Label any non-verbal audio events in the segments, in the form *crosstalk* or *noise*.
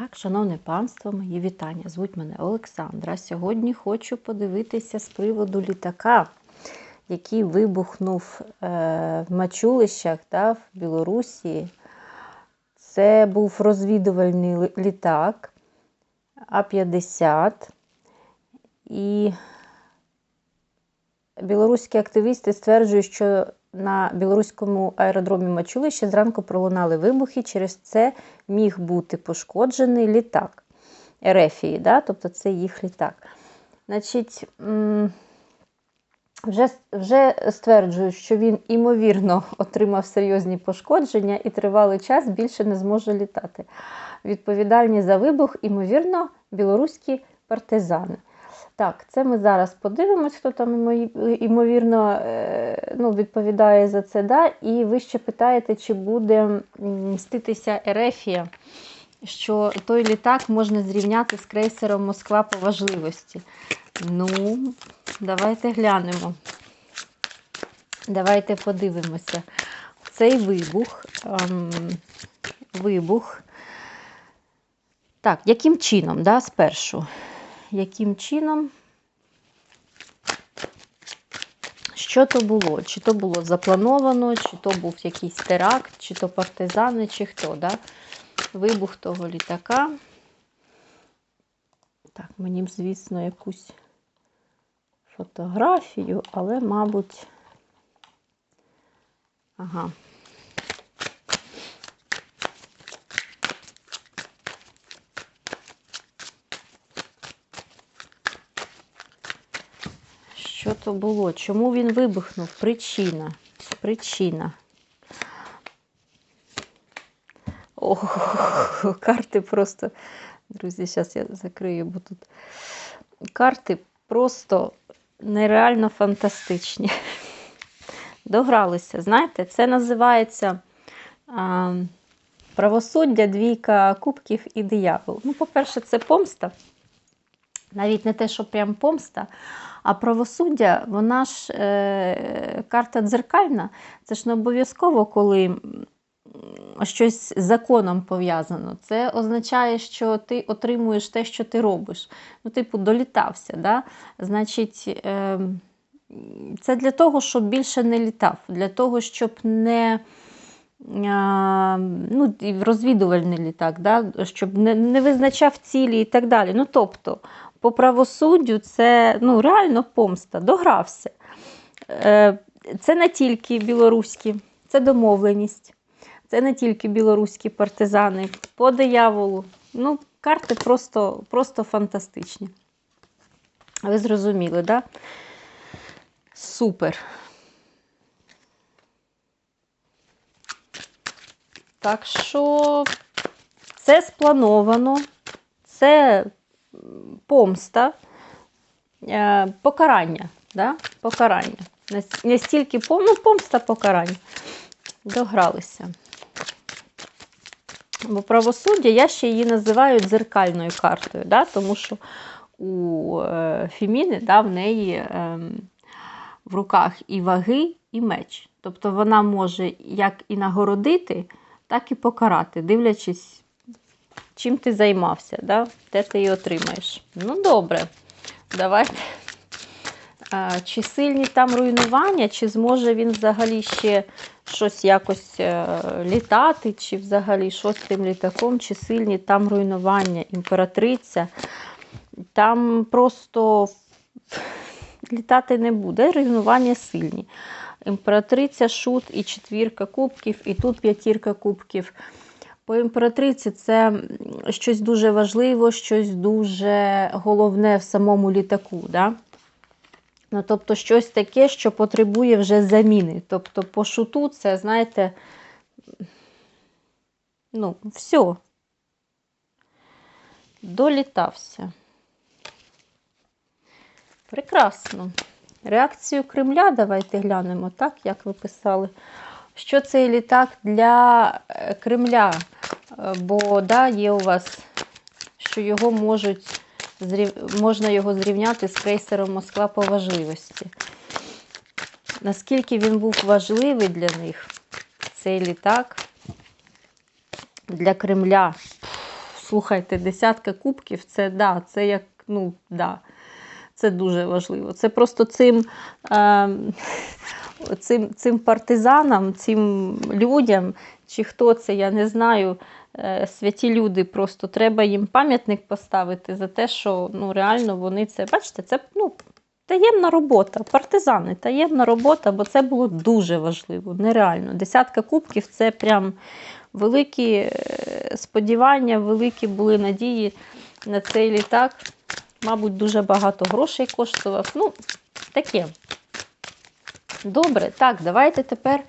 Так, шановне панство, мої вітання. Звуть мене Олександра. Сьогодні хочу подивитися з приводу літака, який вибухнув е, в Мачулищах та, в Білорусі. Це був розвідувальний літак А-50. І білоруські активісти стверджують, що на білоруському аеродромі Мачулище зранку пролунали вибухи, через це міг бути пошкоджений літак Ерефії, да? тобто це їх літак. Значить, вже, вже стверджують, що він імовірно *laughs* отримав серйозні пошкодження і тривалий час більше не зможе літати. Відповідальні за вибух, імовірно, білоруські партизани. Так, це ми зараз подивимось, хто там ймовірно е, ну, відповідає за це. Да? І ви ще питаєте, чи буде мститися Ерефія, що той літак можна зрівняти з крейсером Москва по важливості. Ну, давайте глянемо. Давайте подивимося. Цей вибух. ем, вибух. Так, яким чином, да, спершу? Яким чином? Що то було? Чи то було заплановано, чи то був якийсь теракт, чи то партизани, чи хто, да? Вибух того літака. Так, мені б, звісно, якусь фотографію, але, мабуть. Ага. Що то було? Чому він вибухнув? Причина. Причина. Ох, карти просто. Друзі, зараз я закрию, бо тут карти просто нереально фантастичні. Догралися. Знаєте, це називається а, правосуддя, двійка кубків і диявол. Ну, по-перше, це помста. Навіть не те, що прям помста, а правосуддя, вона ж е, карта дзеркальна. Це ж не обов'язково, коли щось з законом пов'язано. Це означає, що ти отримуєш те, що ти робиш. Ну, типу, долітався. Да? Значить, е, це для того, щоб більше не літав, для того, щоб не. Ну, розвідувальний літак, да? щоб не, не визначав цілі і так далі. Ну, тобто, по правосуддю це ну, реально помста, догрався. Е, Це не тільки білоруські, це домовленість. Це не тільки білоруські партизани. По дияволу. Ну, карти просто, просто фантастичні. Ви зрозуміли? Да? Супер. Так що це сплановано, це помста, е, покарання. Да? Покарання. Не стільки ну, помста покарання. Догралися. Бо правосуддя я ще її називаю дзеркальною картою, да? тому що у е, Фіміни да, в неї ем, в руках і ваги, і меч. Тобто вона може як і нагородити, так і покарати, дивлячись, чим ти займався, да? де ти її отримаєш. Ну, добре, давайте. Чи сильні там руйнування, чи зможе він взагалі ще щось якось е, літати, чи взагалі що з тим літаком, чи сильні там руйнування, імператриця. Там просто літати не буде, руйнування сильні. Імператриця, шут і четвірка кубків, і тут п'ятірка кубків. По імператриці це щось дуже важливо, щось дуже головне в самому літаку. Да? Ну, тобто щось таке, що потребує вже заміни. Тобто по шуту це, знаєте, ну, все. Долітався. Прекрасно. Реакцію Кремля давайте глянемо, так, як ви писали. Що цей літак для е, Кремля? Е, Бо да, є у вас, що його можуть можна його зрівняти з крейсером Москва по важливості. Наскільки він був важливий для них, цей літак для Кремля? Слухайте, десятка кубків це да, це як, ну, да, це дуже важливо. Це просто цим, е, цим, цим партизанам, цим людям, чи хто це, я не знаю. е, Святі люди, просто треба їм пам'ятник поставити за те, що ну, реально вони це. Бачите, це ну, таємна робота, партизани, таємна робота, бо це було дуже важливо, нереально. Десятка кубків це прям великі е, сподівання, великі були надії на цей літак. Мабуть, дуже багато грошей коштував. Ну, таке. Добре, так, давайте тепер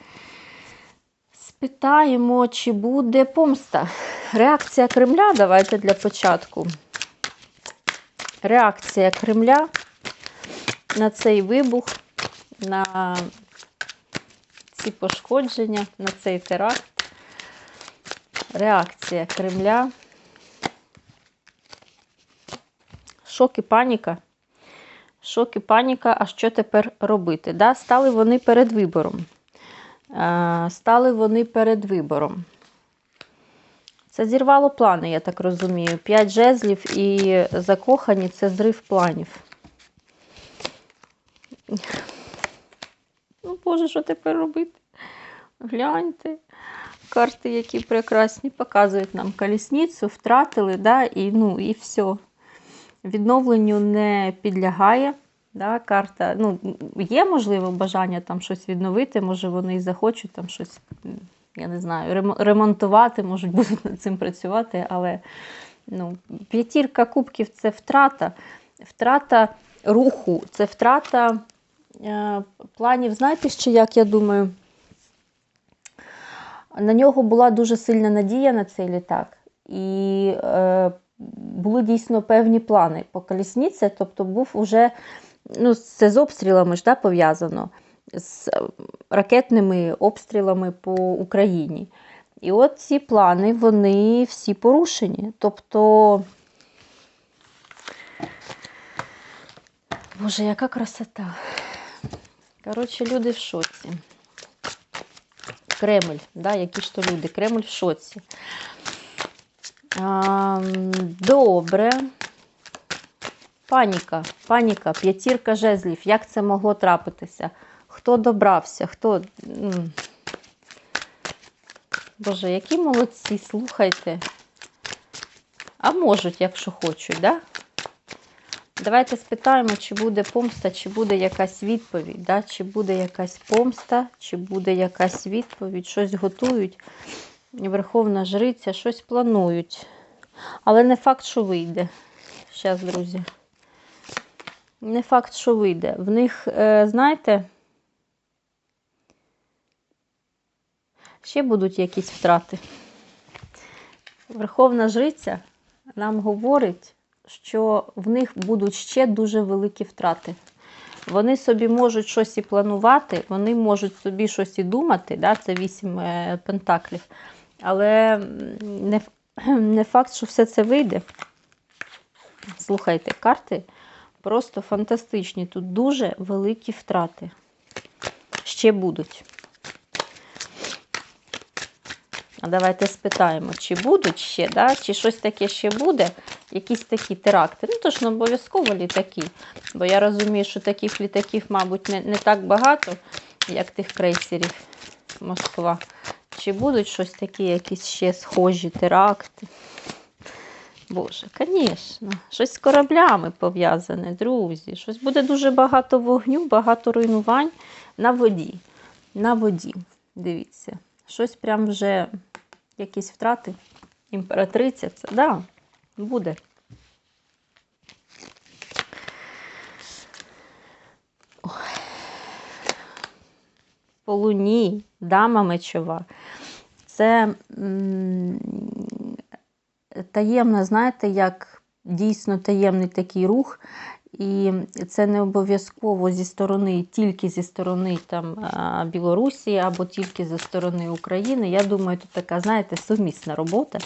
спитаємо, чи буде помста. Реакція Кремля, давайте для початку. Реакція Кремля на цей вибух, на ці пошкодження, на цей теракт. Реакція Кремля. Шок і паніка. Шок і паніка, а що тепер робити? Да? Стали вони перед вибором. Стали вони перед вибором. Це зірвало плани, я так розумію. П'ять жезлів і закохані це зрив планів. Ну, Боже, що тепер робити? Гляньте. Карти, які прекрасні, показують нам колісницю, втратили, да, і, ну, і все. Відновленню не підлягає. Да, карта, ну, Є, можливо, бажання там щось відновити, може вони і захочуть там щось, я не знаю, ремонтувати, можуть *laughs* будуть над цим працювати, але ну, п'ятірка кубків це втрата, втрата руху, це втрата е, планів. Знаєте ще, як я думаю? На нього була дуже сильна надія на цей літак. І е, були дійсно певні плани по колісниці, тобто був уже, ну, це з обстрілами ж да, пов'язано, з е, ракетними обстрілами по Україні. І от ці плани, вони всі порушені. Тобто, Боже, яка красота. Коротше, люди в шоці. Кремль, да, які ж то люди, Кремль в шоці. Добре. Паніка, паніка, п'ятірка жезлів. Як це могло трапитися? Хто добрався? Хто. Боже, які молодці, слухайте. А можуть, якщо хочуть, да? Давайте спитаємо, чи буде помста, чи буде якась відповідь, да? чи буде якась помста, чи буде якась відповідь, щось готують. Верховна жриця, щось планують. Але не факт, що вийде. Зараз, друзі. Не факт, що вийде. В них, е, знаєте, ще будуть якісь втрати. Верховна жриця нам говорить, що в них будуть ще дуже великі втрати. Вони собі можуть щось і планувати, вони можуть собі щось і думати, да? це вісім е, пентаклів. Але не, *clears throat* не факт, що все це вийде. Слухайте, карти просто фантастичні. Тут дуже великі втрати. Ще будуть. А давайте спитаємо, чи будуть ще, да? чи щось таке ще буде, якісь такі теракти. Ну, то ж не обов'язково літаки. Бо я розумію, що таких літаків, мабуть, не, не так багато, як тих крейсерів Москва. Чи будуть щось такі, якісь ще схожі теракти? Боже, звісно, щось з кораблями пов'язане, друзі. Щось буде дуже багато вогню, багато руйнувань на воді. На воді. Дивіться, щось прям вже якісь втрати. Імператриця, це да, буде. Ой. По луні, дама мечова. Це м, таємно, знаєте, як дійсно таємний такий рух. І це не обов'язково зі сторони, тільки зі сторони там, Білорусі або тільки зі сторони України. Я думаю, тут така, знаєте, сумісна робота.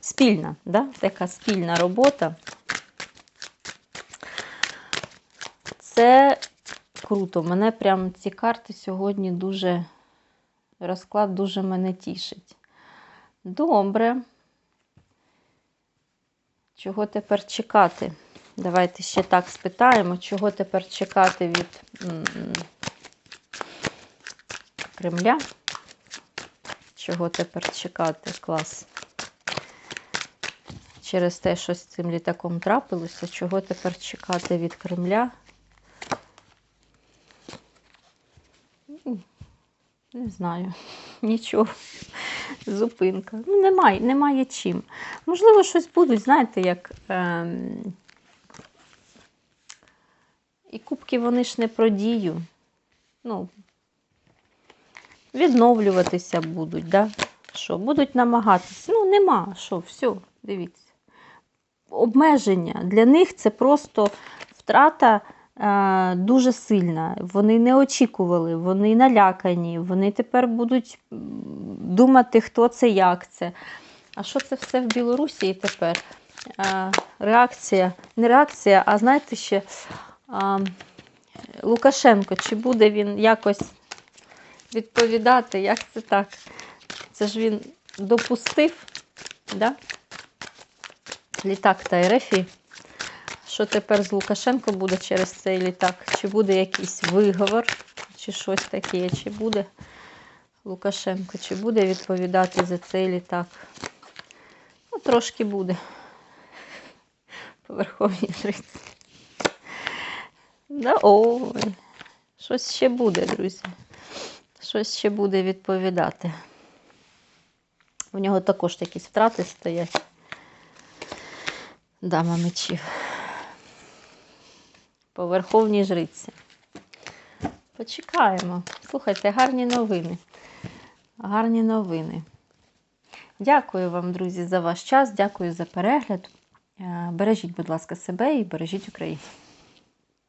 Спільна, да? така спільна робота. Це круто. Мене прям ці карти сьогодні дуже розклад дуже мене тішить. Добре. Чого тепер чекати? Давайте ще так спитаємо, чого тепер чекати від Кремля? Чого тепер чекати? Клас. Через те, що з цим літаком трапилося, чого тепер чекати від Кремля? Не знаю. *laughs* Нічого. Зупинка. Ну, немає, немає чим. Можливо, щось будуть, знаєте, як. Ем... І кубки вони ж не про дію. Ну, відновлюватися будуть, да? Що, будуть намагатися. Ну, нема. Що, все, дивіться. Обмеження. Для них це просто втрата е, дуже сильна. Вони не очікували, вони налякані, вони тепер будуть думати, хто це, як це. А що це все в Білорусі тепер? Е, реакція, не реакція, а знаєте ще. Лукашенко, чи буде він якось відповідати, як це так? Це ж він допустив, да? літак та РФі. Що тепер з Лукашенко буде через цей літак? Чи буде якийсь виговор, чи щось таке, чи буде Лукашенко, чи буде відповідати за цей літак? Ну, трошки буде. По Верховній Жриці. Да, ой, щось ще буде, друзі. Щось ще буде відповідати. У нього також якісь втрати стоять. Дама мечів. По Верховній Жриці. Почекаємо. Слухайте, гарні новини. Гарні новини. Дякую вам, друзі, за ваш час. Дякую за перегляд. Е, Бережіть, будь ласка, себе і бережіть Україну.